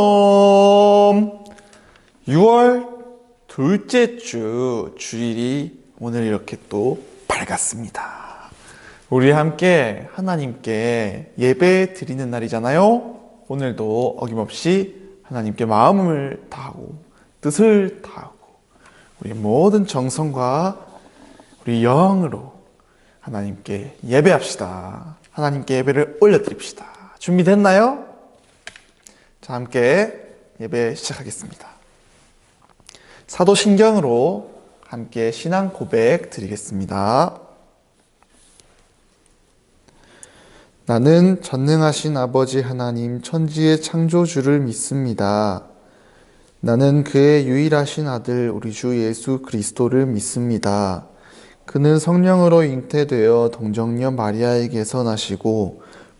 샬롬! 6월 둘째 주 주일이 오늘 이렇게 또 밝았습니다. 우리 함께 하나님께 예배 드리는 날이잖아요. 오늘도 어김없이 하나님께 마음을 다하고 뜻을 다하고 우리 모든 정성과 우리 영으로 하나님께 예배합시다. 하나님께 예배를 올려드립시다. 준비됐나요? 자, 함께 예배 시작하겠습니다. 사도신경으로 함께 신앙 고백 드리겠습니다. 나는 전능하신 아버지 하나님 천지의 창조주를 믿습니다. 나는 그의 유일하신 아들 우리 주 예수 그리스도를 믿습니다. 그는 성령으로 잉태되어 동정녀 마리아에게서 나시고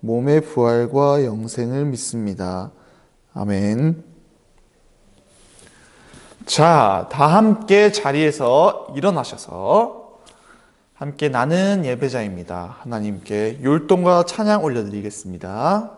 몸의 부활과 영생을 믿습니다. 아멘. 자, 다 함께 자리에서 일어나셔서 함께 나는 예배자입니다. 하나님께 율동과 찬양 올려드리겠습니다.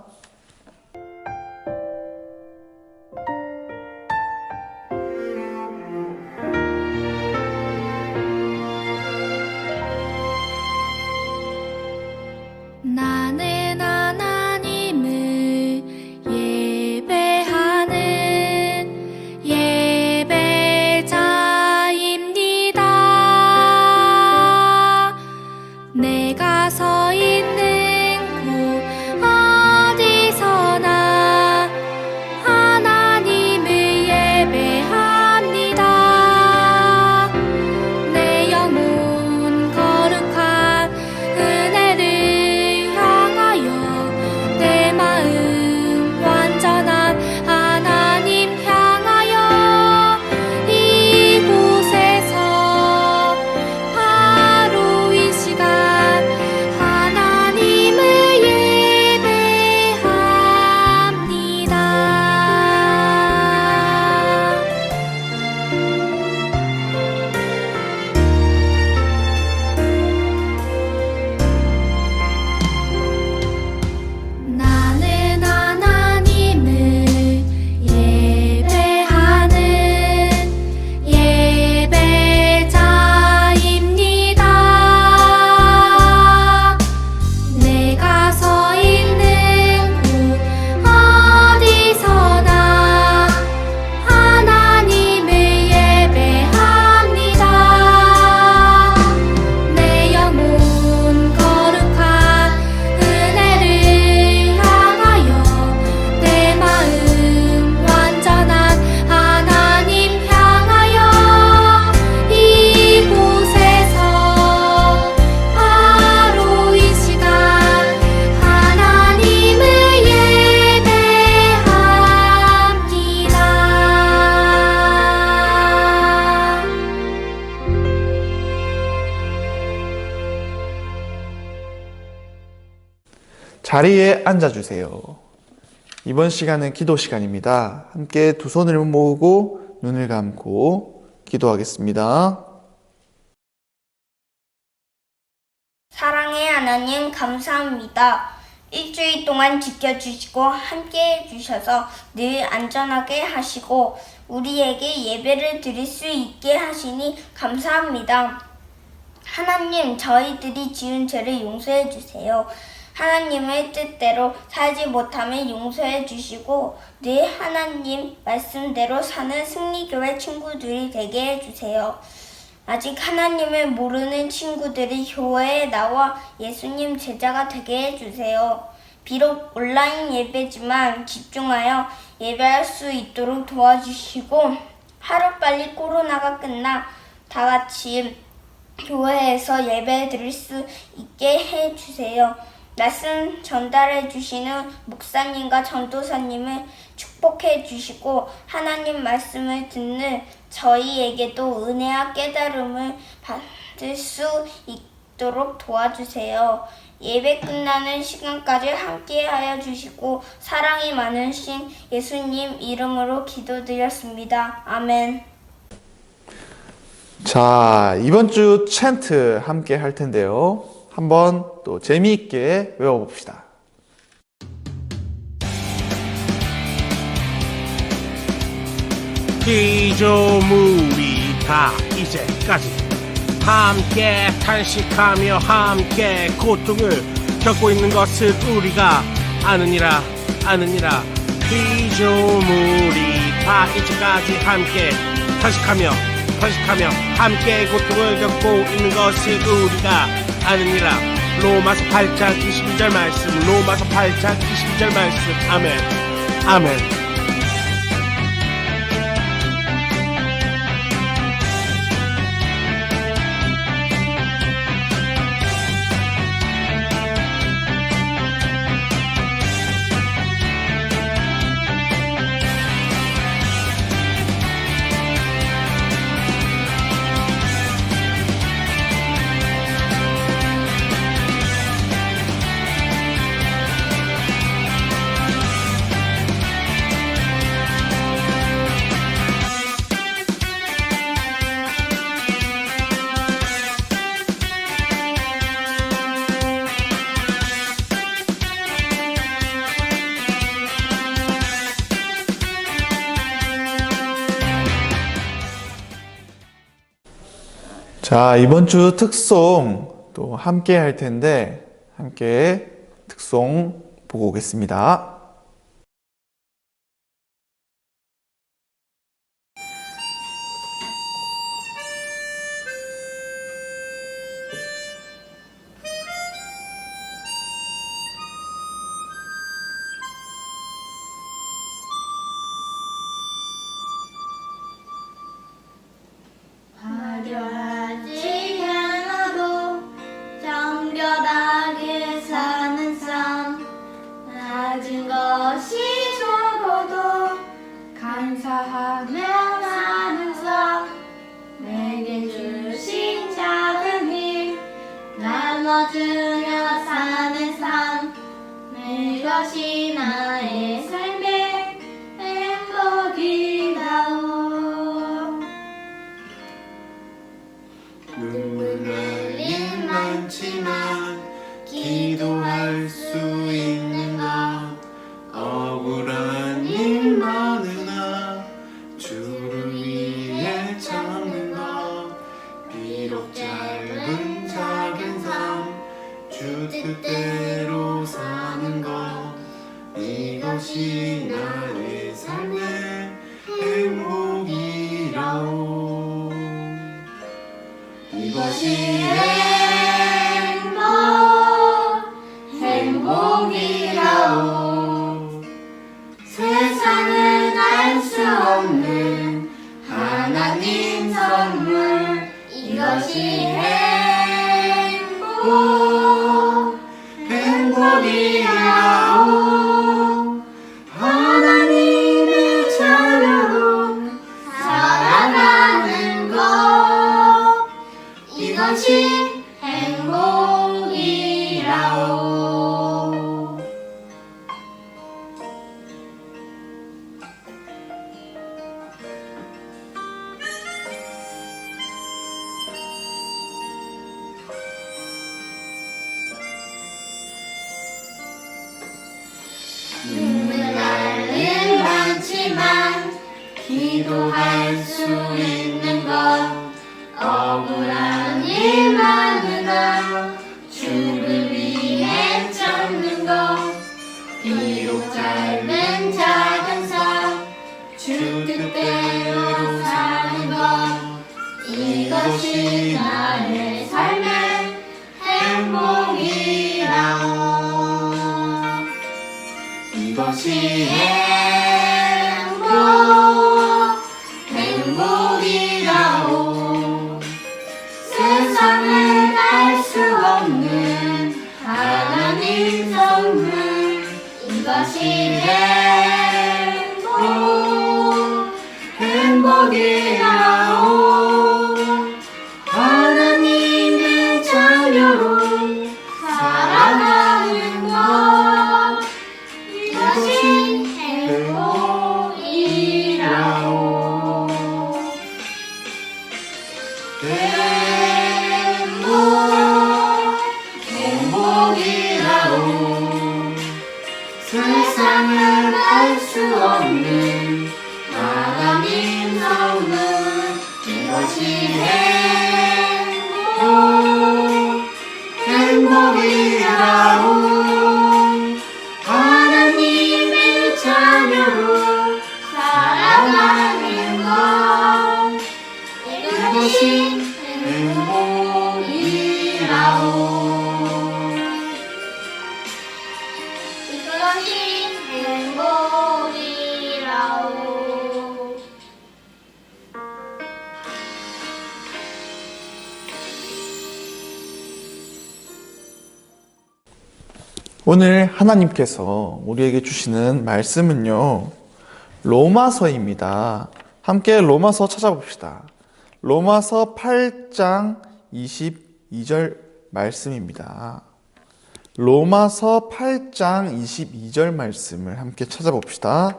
자리에 앉아주세요. 이번 시간은 기도 시간입니다. 함께 두 손을 모으고 눈을 감고 기도하겠습니다. 사랑의 하나님 감사합니다. 일주일 동안 지켜주시고 함께 해주셔서 늘 안전하게 하시고 우리에게 예배를 드릴 수 있게 하시니 감사합니다. 하나님, 저희들이 지은 죄를 용서해 주세요. 하나님의 뜻대로 살지 못하면 용서해 주시고 늘 하나님 말씀대로 사는 승리교회 친구들이 되게 해 주세요. 아직 하나님을 모르는 친구들이 교회에 나와 예수님 제자가 되게 해주세요. 비록 온라인 예배지만 집중하여 예배할 수 있도록 도와주시고 하루빨리 코로나가 끝나 다 같이 교회에서 예배 드릴 수 있게 해주세요. 말씀 전달해 주시는 목사님과 전도사님을 축복 행복해 주시고 하나님 말씀을 듣는 저희에게도 은혜와 깨달음을 받을 수 있도록 도와주세요. 예배 끝나는 시간까지 함께하여 주시고 사랑이 많으신 예수님 이름으로 기도드렸습니다. 아멘. 자, 이번 주 찬트 함께 할 텐데요. 한번 또 재미있게 외워봅시다. 피조물이 다 이제까지 함께 탄식하며 함께 고통을 겪고 있는 것을 우리가 아느니라 아느니라 피조물이 다 이제까지 함께 탄식하며 탄식하며 함께 고통을 겪고 있는 것을 우리가 아느니라 로마서 8장 22절 말씀 로마서 8장 22절 말씀. 아멘. 아멘 자, 이번 주 특송 또 함께 할 텐데, 함께 특송 보고 오겠습니다. 이것 세상은 알 수 없는 하나님 선물. 이것이 이것 하나님께서 우리에게 주시는 말씀은요, 로마서입니다. 함께 로마서 찾아봅시다. 로마서 8장 22절 말씀입니다. 로마서 8장 22절 말씀을 함께 찾아봅시다.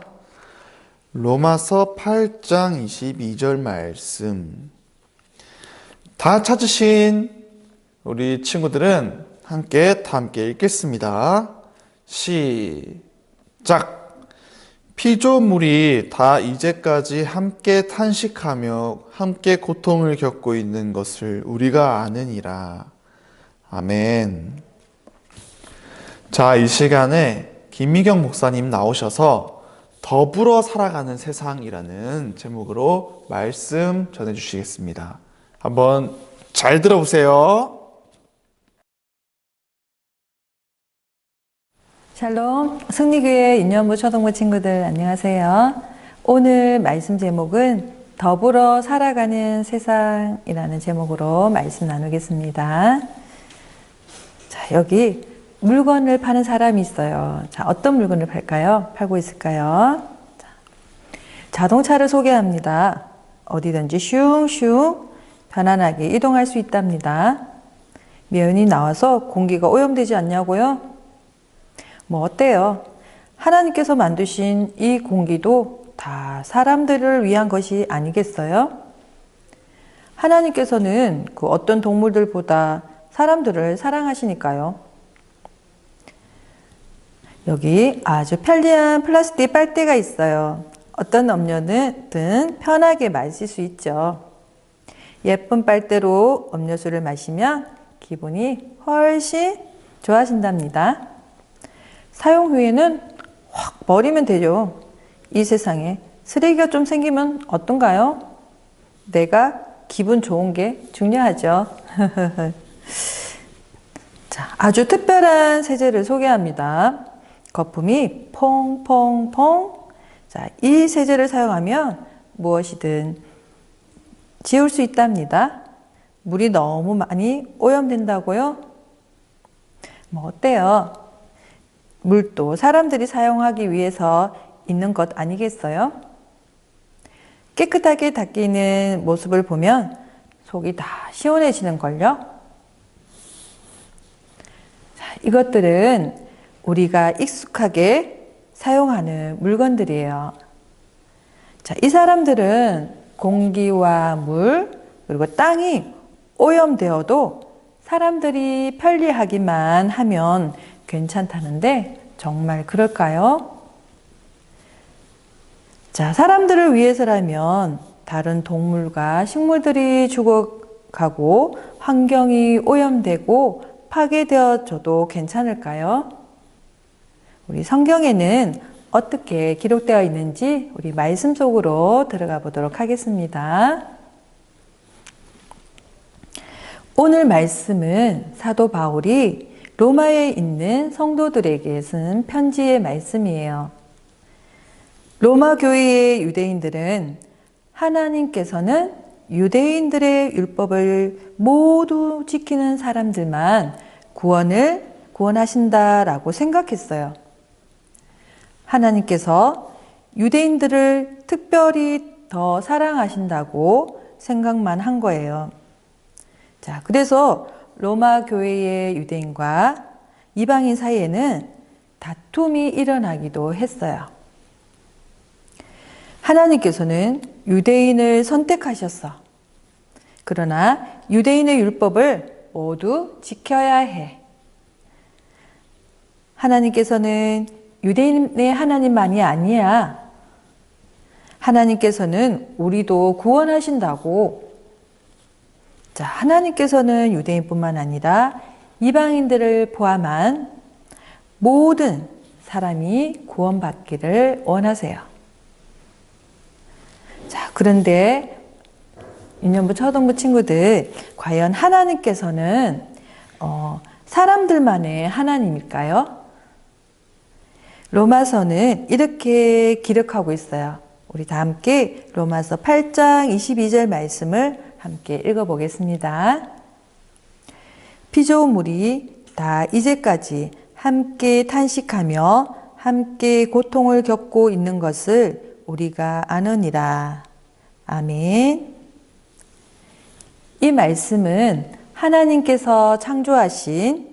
로마서 8장 22절 말씀. 다 찾으신 우리 친구들은 함께 다 함께 읽겠습니다. 시작. 피조물이 다 이제까지 함께 탄식하며 함께 고통을 겪고 있는 것을 우리가 아느니라. 아멘. 자, 이 시간에 김미경 목사님 나오셔서 더불어 살아가는 세상이라는 제목으로 말씀 전해 주시겠습니다. 한번 잘 들어보세요. 샬롬, 승리교회 인연부 초등부 친구들 안녕하세요. 오늘 말씀 제목은 더불어 살아가는 세상이라는 제목으로 말씀 나누겠습니다. 자, 여기 물건을 파는 사람이 있어요. 자, 어떤 물건을 팔까요? 팔고 있을까요? 자, 자동차를 소개합니다. 어디든지 슝슝 편안하게 이동할 수 있답니다. 면이 나와서 공기가 오염되지 않냐고요? 뭐 어때요? 하나님께서 만드신 이 공기도 다 사람들을 위한 것이 아니겠어요? 하나님께서는 그 어떤 동물들보다 사람들을 사랑하시니까요. 여기 아주 편리한 플라스틱 빨대가 있어요. 어떤 음료든 편하게 마실 수 있죠. 예쁜 빨대로 음료수를 마시면 기분이 훨씬 좋아진답니다. 사용 후에는 확 버리면 되죠. 이 세상에 쓰레기가 좀 생기면 어떤가요? 내가 기분 좋은 게 중요하죠. 자, 아주 특별한 세제를 소개합니다. 거품이 퐁퐁퐁. 자, 이 세제를 사용하면 무엇이든 지울 수 있답니다. 물이 너무 많이 오염된다고요? 뭐 어때요? 물도 사람들이 사용하기 위해서 있는 것 아니겠어요? 깨끗하게 닦이는 모습을 보면 속이 다 시원해지는걸요? 자, 이것들은 우리가 익숙하게 사용하는 물건들이에요. 자, 이 사람들은 공기와 물, 그리고 땅이 오염되어도 사람들이 편리하기만 하면 괜찮다는데 정말 그럴까요? 자, 사람들을 위해서라면 다른 동물과 식물들이 죽어가고 환경이 오염되고 파괴되어져도 괜찮을까요? 우리 성경에는 어떻게 기록되어 있는지 우리 말씀 속으로 들어가 보도록 하겠습니다. 오늘 말씀은 사도 바울이 로마에 있는 성도들에게 쓴 편지의 말씀이에요. 로마 교회의 유대인들은 하나님께서는 유대인들의 율법을 모두 지키는 사람들만 구원을 구원하신다라고 생각했어요. 하나님께서 유대인들을 특별히 더 사랑하신다고 생각만 한 거예요. 자, 그래서 로마 교회의 유대인과 이방인 사이에는 다툼이 일어나기도 했어요. 하나님께서는 유대인을 선택하셨어. 그러나 유대인의 율법을 모두 지켜야 해. 하나님께서는 유대인의 하나님만이 아니야. 하나님께서는 우리도 구원하신다고. 자, 하나님께서는 유대인뿐만 아니라 이방인들을 포함한 모든 사람이 구원받기를 원하세요. 자, 그런데 유년부 초등부 친구들, 과연 하나님께서는 어, 사람들만의 하나님일까요? 로마서는 이렇게 기록하고 있어요. 우리 다 함께 로마서 8장 22절 말씀을 함께 읽어보겠습니다. 피조물이 다 이제까지 함께 탄식하며 함께 고통을 겪고 있는 것을 우리가 아느니라. 아멘. 이 말씀은 하나님께서 창조하신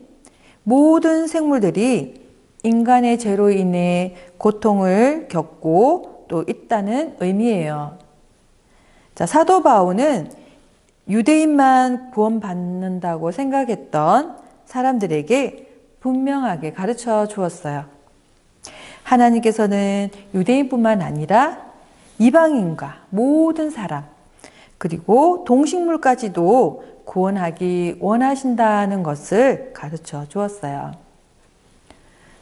모든 생물들이 인간의 죄로 인해 고통을 겪고 또 있다는 의미예요. 자, 사도 바울은 유대인만 구원받는다고 생각했던 사람들에게 분명하게 가르쳐 주었어요. 하나님께서는 유대인뿐만 아니라 이방인과 모든 사람, 그리고 동식물까지도 구원하기 원하신다는 것을 가르쳐 주었어요.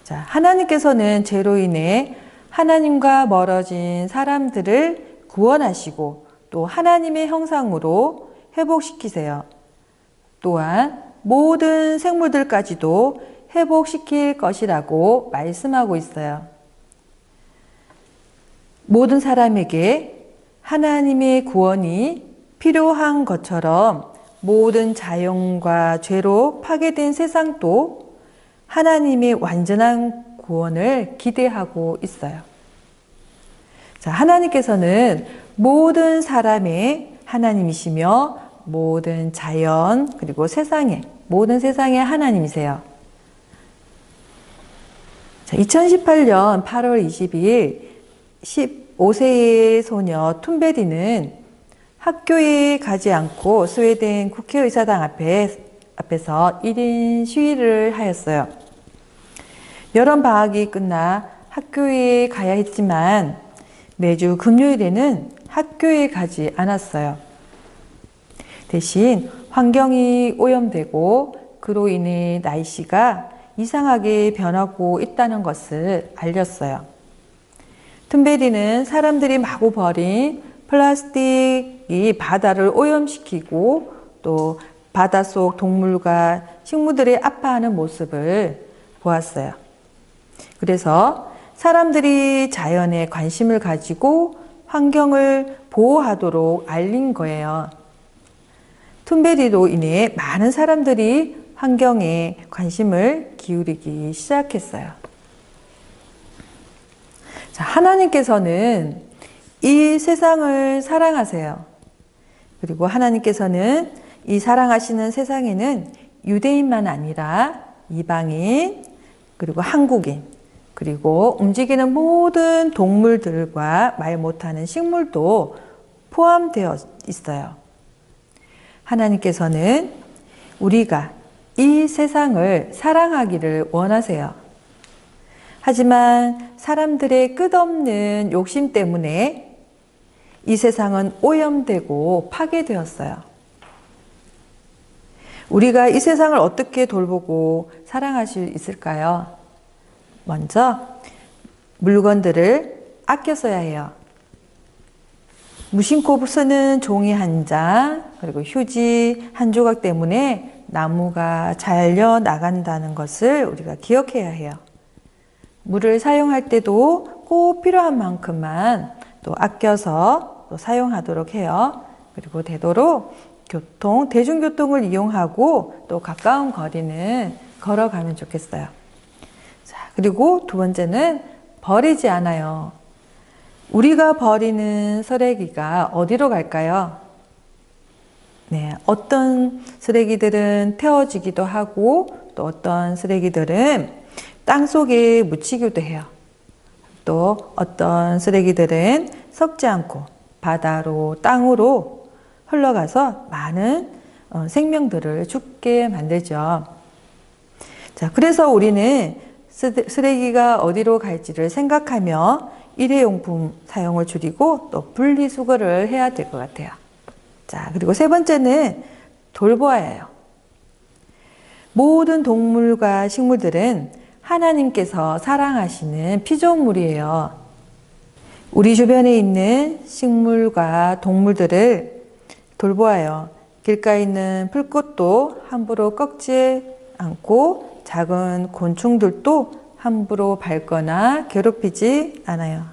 자, 하나님께서는 죄로 인해 하나님과 멀어진 사람들을 구원하시고 또 하나님의 형상으로 회복시키세요. 또한 모든 생물들까지도 회복시킬 것이라고 말씀하고 있어요. 모든 사람에게 하나님의 구원이 필요한 것처럼 모든 자연과 죄로 파괴된 세상도 하나님의 완전한 구원을 기대하고 있어요. 자, 하나님께서는 모든 사람의 하나님이시며 모든 자연 그리고 세상의 모든 세상의 하나님이세요. 자, 2018년 8월 22일 15세의 소녀 툰베리는 학교에 가지 않고 스웨덴 국회의사당 앞에, 앞에서 1인 시위를 하였어요. 여름 방학이 끝나 학교에 가야 했지만 매주 금요일에는 학교에 가지 않았어요. 대신 환경이 오염되고 그로 인해 날씨가 이상하게 변하고 있다는 것을 알렸어요. 툰베리는 사람들이 마구 버린 플라스틱이 바다를 오염시키고 또 바닷속 동물과 식물들이 아파하는 모습을 보았어요. 그래서 사람들이 자연에 관심을 가지고 환경을 보호하도록 알린 거예요. 툰베리로 인해 많은 사람들이 환경에 관심을 기울이기 시작했어요. 자, 하나님께서는 이 세상을 사랑하세요. 그리고 하나님께서는 이 사랑하시는 세상에는 유대인만 아니라 이방인, 그리고 한국인, 그리고 움직이는 모든 동물들과 말 못하는 식물도 포함되어 있어요. 하나님께서는 우리가 이 세상을 사랑하기를 원하세요. 하지만 사람들의 끝없는 욕심 때문에 이 세상은 오염되고 파괴되었어요. 우리가 이 세상을 어떻게 돌보고 사랑할 수 있을까요? 먼저 물건들을 아껴 써야 해요. 무심코 쓰는 종이 한 장, 그리고 휴지 한 조각 때문에 나무가 잘려 나간다는 것을 우리가 기억해야 해요. 물을 사용할 때도 꼭 필요한 만큼만 또 아껴서 또 사용하도록 해요. 그리고 되도록 교통, 대중교통을 이용하고 또 가까운 거리는 걸어가면 좋겠어요. 자, 그리고 두 번째는 버리지 않아요. 우리가 버리는 쓰레기가 어디로 갈까요? 네, 어떤 쓰레기들은 태워지기도 하고 또 어떤 쓰레기들은 땅 속에 묻히기도 해요. 또 어떤 쓰레기들은 썩지 않고 바다로 땅으로 흘러가서 많은 어, 생명들을 죽게 만들죠. 자, 그래서 우리는 쓰- 쓰레기가 어디로 갈지를 생각하며 일회용품 사용을 줄이고 또 분리수거를 해야 될 것 같아요. 자, 그리고 세 번째는 돌보아야 해요. 모든 동물과 식물들은 하나님께서 사랑하시는 피조물이에요. 우리 주변에 있는 식물과 동물들을 돌보아요. 길가에 있는 풀꽃도 함부로 꺾지 않고 작은 곤충들도 함부로 밟거나 괴롭히지 않아요.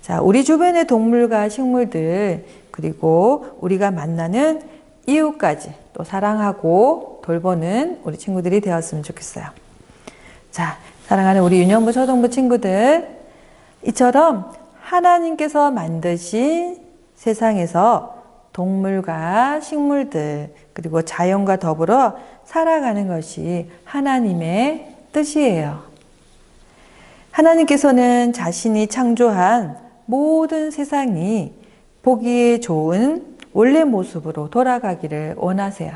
자, 우리 주변의 동물과 식물들, 그리고 우리가 만나는 이웃까지 또 사랑하고 돌보는 우리 친구들이 되었으면 좋겠어요. 자, 사랑하는 우리 유년부 초등부 친구들, 이처럼 하나님께서 만드신 세상에서 동물과 식물들, 그리고 자연과 더불어 살아가는 것이 하나님의 뜻이에요. 하나님께서는 자신이 창조한 모든 세상이 보기에 좋은 원래 모습으로 돌아가기를 원하세요.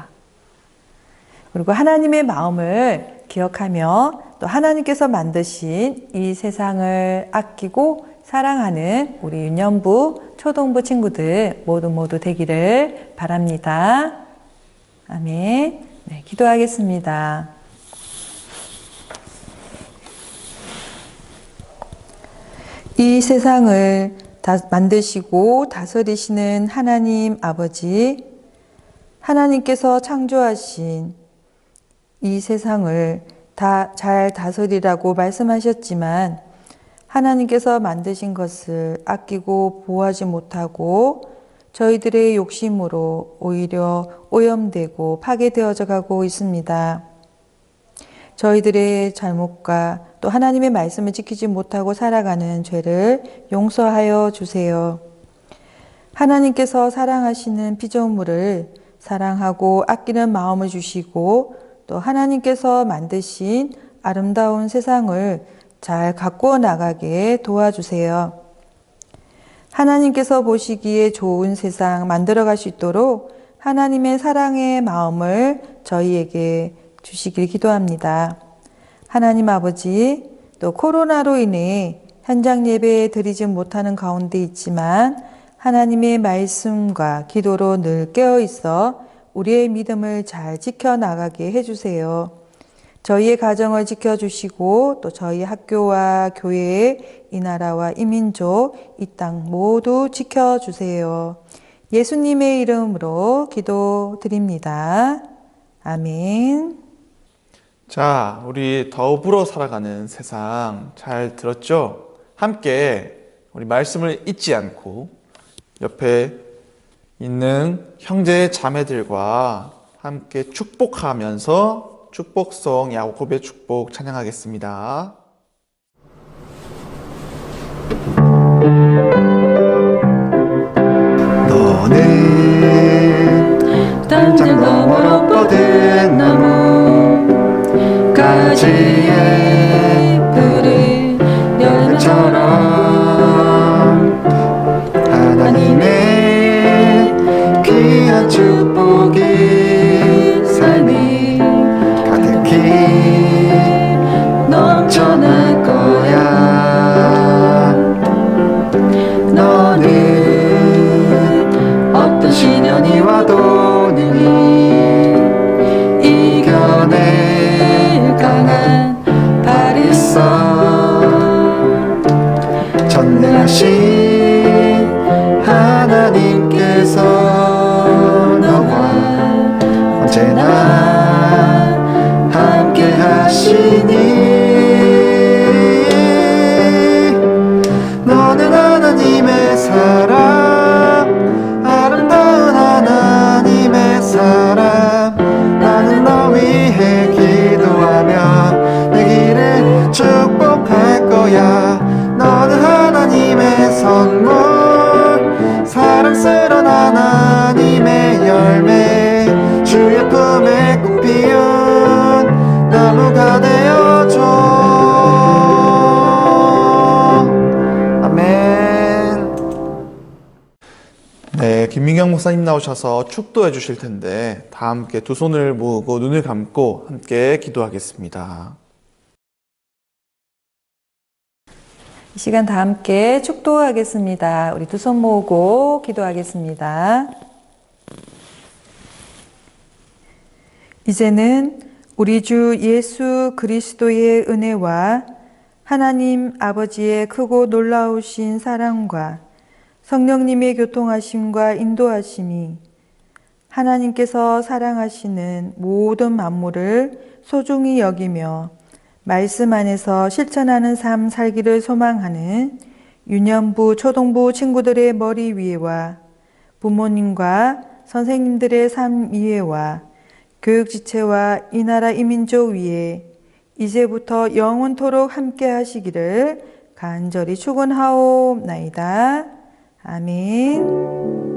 그리고 하나님의 마음을 기억하며 또 하나님께서 만드신 이 세상을 아끼고 사랑하는 우리 유년부, 초등부 친구들 모두 모두 되기를 바랍니다. 아멘. 네, 기도하겠습니다. 이 세상을 다 만드시고 다스리시는 하나님 아버지, 하나님께서 창조하신 이 세상을 다 잘 다스리라고 말씀하셨지만 하나님께서 만드신 것을 아끼고 보호하지 못하고 저희들의 욕심으로 오히려 오염되고 파괴되어져 가고 있습니다. 저희들의 잘못과 또 하나님의 말씀을 지키지 못하고 살아가는 죄를 용서하여 주세요. 하나님께서 사랑하시는 피조물을 사랑하고 아끼는 마음을 주시고 또 하나님께서 만드신 아름다운 세상을 잘 가꾸어 나가게 도와주세요. 하나님께서 보시기에 좋은 세상 만들어 갈 수 있도록 하나님의 사랑의 마음을 저희에게 주시길 기도합니다. 하나님 아버지, 또 코로나로 인해 현장 예배 드리지 못하는 가운데 있지만 하나님의 말씀과 기도로 늘 깨어 있어 우리의 믿음을 잘 지켜나가게 해주세요. 저희의 가정을 지켜주시고 또 저희 학교와 교회, 이 나라와 이 민족, 이 땅 모두 지켜주세요. 예수님의 이름으로 기도드립니다. 아멘. 자, 우리 더불어 살아가는 세상 잘 들었죠? 함께 우리 말씀을 잊지 않고 옆에 있는 형제 자매들과 함께 축복하면서 축복성 야곱의 축복 찬양하겠습니다. 지에 전 목사님 나오셔서 축도해 주실 텐데 다 함께 두 손을 모으고 눈을 감고 함께 기도하겠습니다. 이 시간 다 함께 축도하겠습니다. 우리 두 손 모으고 기도하겠습니다. 이제는 우리 주 예수 그리스도의 은혜와 하나님 아버지의 크고 놀라우신 사랑과 성령님의 교통하심과 인도하심이 하나님께서 사랑하시는 모든 만물을 소중히 여기며 말씀 안에서 실천하는 삶 살기를 소망하는 유년부, 초동부 친구들의 머리 위에와 부모님과 선생님들의 삶 위에와 교육 지체와 이 나라 이민족 위에 이제부터 영원토록 함께 하시기를 간절히 축원하옵나이다. 아멘.